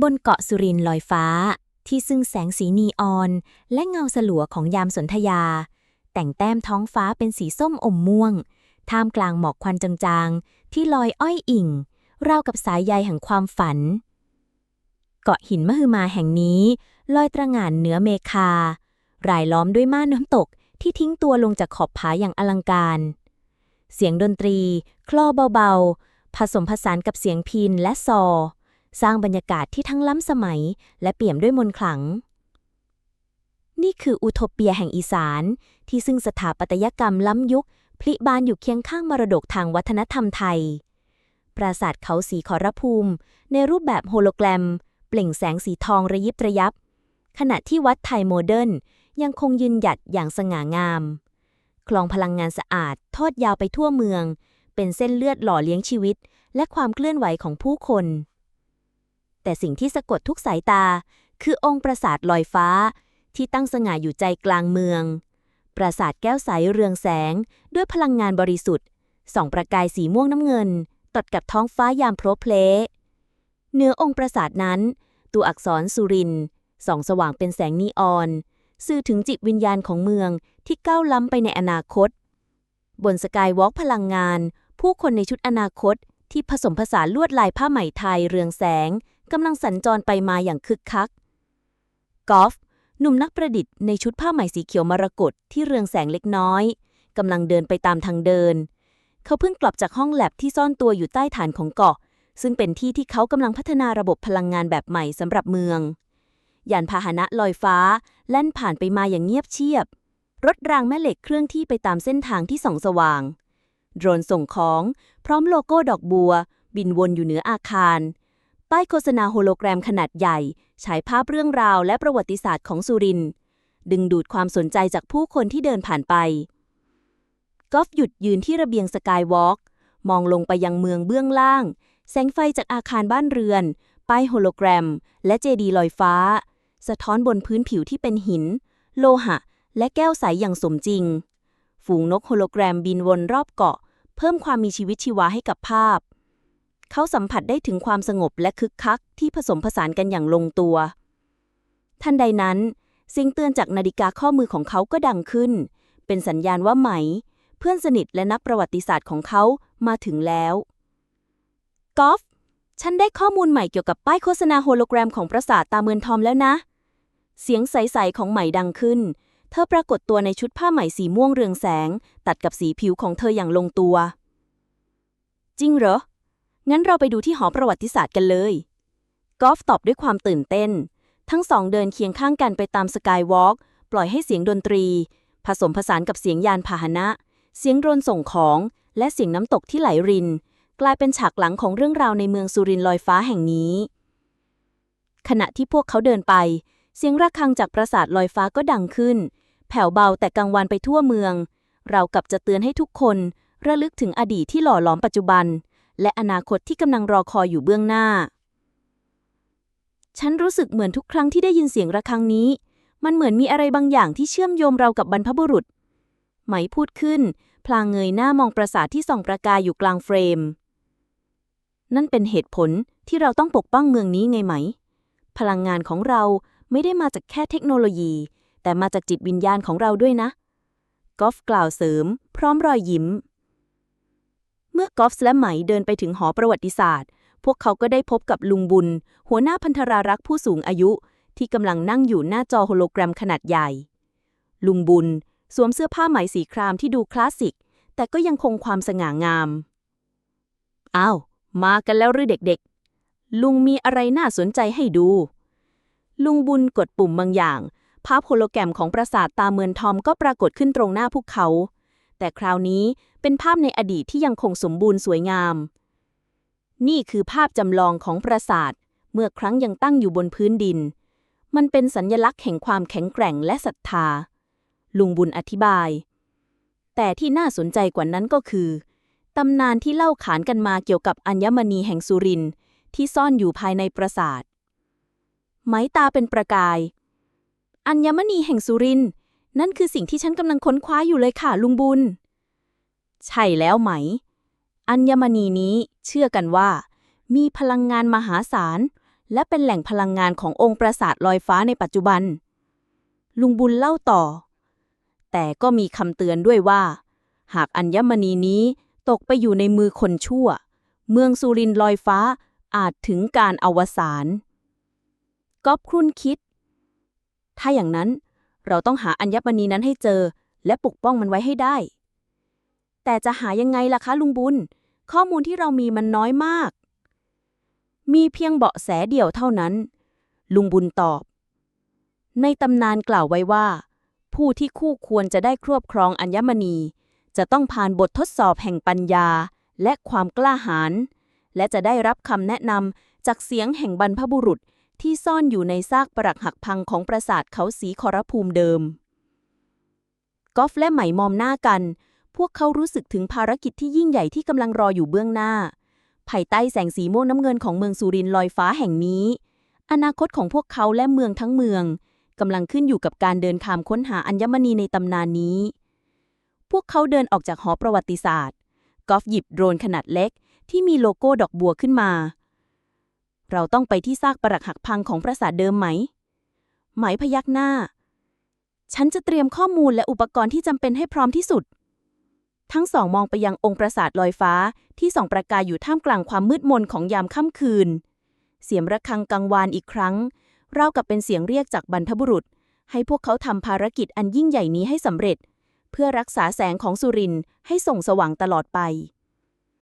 บนเกาะสุรินลอยฟ้า ที่ซึ่งแสงสีนีออน และเงาสลัวของยามสนธยา แต่งแต้มท้องฟ้าเป็นสีส้มอมม่วง ท่ามกลางหมอกควันจางๆ ที่ลอยอ้อยอิ่งราวกับสายใยแห่งความฝัน เกาะหินมหึมาแห่งนี้ ลอยตระหง่านเหนือเมฆารายล้อมด้วยม่านน้ำตกที่ทิ้งตัวลงจากขอบผาอย่างอลังการ เสียงดนตรี คลอเบาๆ ผสมผสานกับเสียงพินและซอ สร้างบรรยากาศที่ทั้งล้ำสมัย และเปี่ยมด้วยมนต์ขลัง นี่คืออุโทเปียแห่งอีสาน ที่ซึ่งสถาปัตยกรรมล้ำยุค พลิบานอยู่เคียงข้างมรดกทางวัฒนธรรมไทย ปราสาทเขาสีขอรภูมิ ในรูปแบบโฮโลแกรม เปล่งแสงสีทองระยิบระยับ ขณะที่วัดไทยโมเดิร์นยังคงยืนหยัดอย่างสง่างาม คลองพลังงานสะอาดทอดยาวไปทั่วเมือง เป็นเส้นเลือดหล่อเลี้ยงชีวิต และความเคลื่อนไหวของผู้คน แต่สิ่งที่สะกดทุกสายตา คือองค์ปราสาทลอยฟ้า ที่ตั้งสง่าอยู่ใจกลางเมือง ปราสาทแก้วใสเรืองแสง ด้วยพลังงานบริสุทธิ์ส่องประกายสีม่วงน้ำเงิน ตัดกับท้องฟ้ายามโพรเพลเหนือองค์ปราสาทนั้น ตัวอักษรสุรินส่องสว่างเป็นแสงนีออน สื่อถึงจิตวิญญาณของเมืองที่ก้าวล้ำไปในอนาคต บนสกายวอล์กพลังงาน ผู้คนในชุดอนาคตที่ผสมผสานลวดลายผ้าไหมไทยเรืองแสง กำลังสัญจรไปมาอย่างคึกคัก กอล์ฟหนุ่มนักประดิษฐ์ในชุดผ้าไหมสีเขียวมรกตที่เรืองแสงเล็กน้อยกำลังเดินไปตามทางเดิน เขาเพิ่งกลับจากห้องแลบที่ซ่อนตัวอยู่ใต้ฐานของเกาะ ซึ่งเป็นที่ที่เขากำลังพัฒนาระบบพลังงานแบบใหม่สำหรับเมือง ยานพาหนะลอยฟ้า แล่นผ่านไปมาอย่างเงียบเชียบ รถรางแม่เหล็กเคลื่อนที่ไปตามเส้นทางที่ส่องสว่าง โดรนส่งของ พร้อมโลโก้ดอกบัว บินวนอยู่เหนืออาคาร ป้ายโฆษณาโฮโลแกรมขนาดใหญ่ ฉายภาพเรื่องราวและประวัติศาสตร์ของสุริน ดึงดูดความสนใจจากผู้คนที่เดินผ่านไป กอฟหยุดยืนที่ระเบียงสกายวอล์กมองลงไปยังเมืองเบื้องล่าง แสงไฟจากอาคารบ้านเรือน ป้ายโฮโลแกรม และเจดีย์ลอยฟ้า สะท้อนบนพื้นผิวที่เป็นหิน โลหะ และแก้วใสอย่างสมจริง ฝูงนกโฮโลแกรมบินวนรอบเกาะ เพิ่มความมีชีวิตชีวาให้กับภาพ เขาสัมผัสได้ถึงความสงบและคึกคักที่ผสมผสานกันอย่างลงตัว ทันใดนั้นสียงเตือนจากนาฬิกาข้อมือของเขาก็ดังขึ้น เป็นสัญญาณว่าไหม เพื่อนสนิทและนักประวัติศาสตร์ของเขามาถึงแล้วกอล์ฟฉันได้ข้อมูลใหม่เกี่ยวกับป้ายโฆษณาโฮโลแกรมของปราสาทตาเมือนทอมแล้วนะ เสียงใส ๆ ของไหมดังขึ้น เธอปรากฏตัวในชุดผ้าไหมสีม่วงเรืองแสง ตัดกับสีผิวของเธออย่างลงตัว จริงเหรอ งั้นเราไปดูที่หอประวัติศาสตร์กันเลย กอล์ฟตอบด้วยความตื่นเต้น ทั้งสองเดินเคียงข้างกันไปตามสกายวอล์กปล่อยให้เสียงดนตรี ผสมผสานกับเสียงยานพาหนะ เสียงโดรนส่งของ และเสียงน้ำตกที่ไหลริน กลายเป็นฉากหลังของเรื่องราวในเมืองสุรินลอยฟ้าแห่งนี้ ขณะที่พวกเขาเดินไป เสียงระฆังจากปราสาทลอยฟ้าก็ดังขึ้น แผ่วเบาแต่กังวานไปทั่วเมือง เรากับจะเตือนให้ทุกคน ระลึกถึงอดีตที่หล่อหลอมปัจจุบัน และอนาคตที่กำลังรอคอยอยู่เบื้องหน้า ฉันรู้สึกเหมือนทุกครั้งที่ได้ยินเสียงระฆังนี้ มันเหมือนมีอะไรบางอย่างที่เชื่อมโยงเรากับบรรพบุรุษ ไหมพูดขึ้น พลางเงยหน้ามองปราสาทที่ส่องประกายอยู่กลางเฟรม นั่นเป็นเหตุผลที่เราต้องปกป้องเมืองนี้ไงไหม พลังงานของเราไม่ได้มาจากแค่เทคโนโลยี แต่มาจากจิตวิญญาณของเราด้วยนะ กอล์ฟกล่าวเสริม พร้อมรอยยิ้ม เมื่อกอล์ฟและไหมเดินไปถึงหอประวัติศาสตร์ พวกเขาก็ได้พบกับลุงบุญ หัวหน้าพันธรารักษ์ผู้สูงอายุ ที่กำลังนั่งอยู่หน้าจอโฮโลแกรมขนาดใหญ่ ลุงบุญสวมเสื้อผ้าไหมสีครามที่ดูคลาสสิก แต่ก็ยังคงความสง่างาม อ้าว มากันแล้วหรือเด็กๆ ลุงมีอะไรน่าสนใจให้ดู ลุงบุญกดปุ่มบางอย่าง ภาพโฮโลแกรมของปราสาทตาเมือนทอมก็ปรากฏขึ้นตรงหน้าพวกเขา แต่คราวนี้เป็นภาพในอดีตที่ยังคงสมบูรณ์สวยงาม นี่คือภาพจำลองของปราสาท เมื่อครั้งยังตั้งอยู่บนพื้นดิน มันเป็นสัญญลักษณ์แห่งความแข็งแกร่งและศรัทธา ลุงบุญอธิบาย แต่ที่น่าสนใจกว่านั้นก็คือ ตำนานที่เล่าขานกันมาเกี่ยวกับอัญมณีแห่งสุรินที่ซ่อนอยู่ภายในปราสาท ไม้ตาเป็นประกาย อัญมณีแห่งสุรินทร์ นั่นคือสิ่งที่ฉันกำลังค้นคว้าอยู่เลยค่ะ ลุงบุญ ใช่แล้วไหม อัญมณีนี้เชื่อกันว่า มีพลังงานมหาศาล และเป็นแหล่งพลังงานขององค์ปราสาทลอยฟ้าในปัจจุบัน ลุงบุญเล่าต่อ แต่ก็มีคำเตือนด้วยว่า หากอัญมณีนี้ตกไปอยู่ในมือคนชั่ว เมืองสุรินลอยฟ้าอาจถึงการอวสานก๊อบครุ่นคิด ถ้าอย่างนั้น เราต้องหาอัญมณีนั้นให้เจอ และปกป้องมันไว้ให้ได้ แต่จะหายังไงล่ะคะลุงบุญ ข้อมูลที่เรามีมันน้อยมาก มีเพียงเบาะแสเดียวเท่านั้น ลุงบุญตอบ ในตำนานกล่าวไว้ว่า ผู้ที่คู่ควรจะได้ครอบครองอัญมณี จะต้องผ่านบททดสอบแห่งปัญญาและความกล้าหาญและจะได้รับคำแนะนำจากเสียงแห่งบรรพบุรุษ ที่ซ่อนอยู่ในซากปรักหักพังของปราสาทเขาสีขอรภูมิเดิม กอฟและไหมมอมหน้ากัน พวกเขารู้สึกถึงภารกิจที่ยิ่งใหญ่ที่กำลังรออยู่เบื้องหน้า ภายใต้แสงสีม่วงน้ำเงินของเมืองสุรินลอยฟ้าแห่งนี้ อนาคตของพวกเขาและเมืองทั้งเมืองกำลังขึ้นอยู่กับการเดินขามค้นหาอัญมณีในตำนานนี้ พวกเขาเดินออกจากหอประวัติศาสตร์ กอฟหยิบโดรนขนาดเล็กที่มีโลโก้ดอกบัวขึ้นมา เราต้องไปที่ซากปรักหักพังของปราสาทเดิมไหม ไหมพยักหน้า ฉันจะเตรียมข้อมูลและอุปกรณ์ที่จำเป็นให้พร้อมที่สุด ทั้งสองมองไปยังองค์ปราสาทลอยฟ้าที่ส่องประกายอยู่ท่ามกลางความมืดมนของยามค่ำคืน เสียงระฆังกังวานอีกครั้งราวกับเป็นเสียงเรียกจากบรรพบุรุษ ให้พวกเขาทำภารกิจอันยิ่งใหญ่นี้ให้สำเร็จ เพื่อรักษาแสงของสุรินทร์ให้ส่องสว่างตลอดไป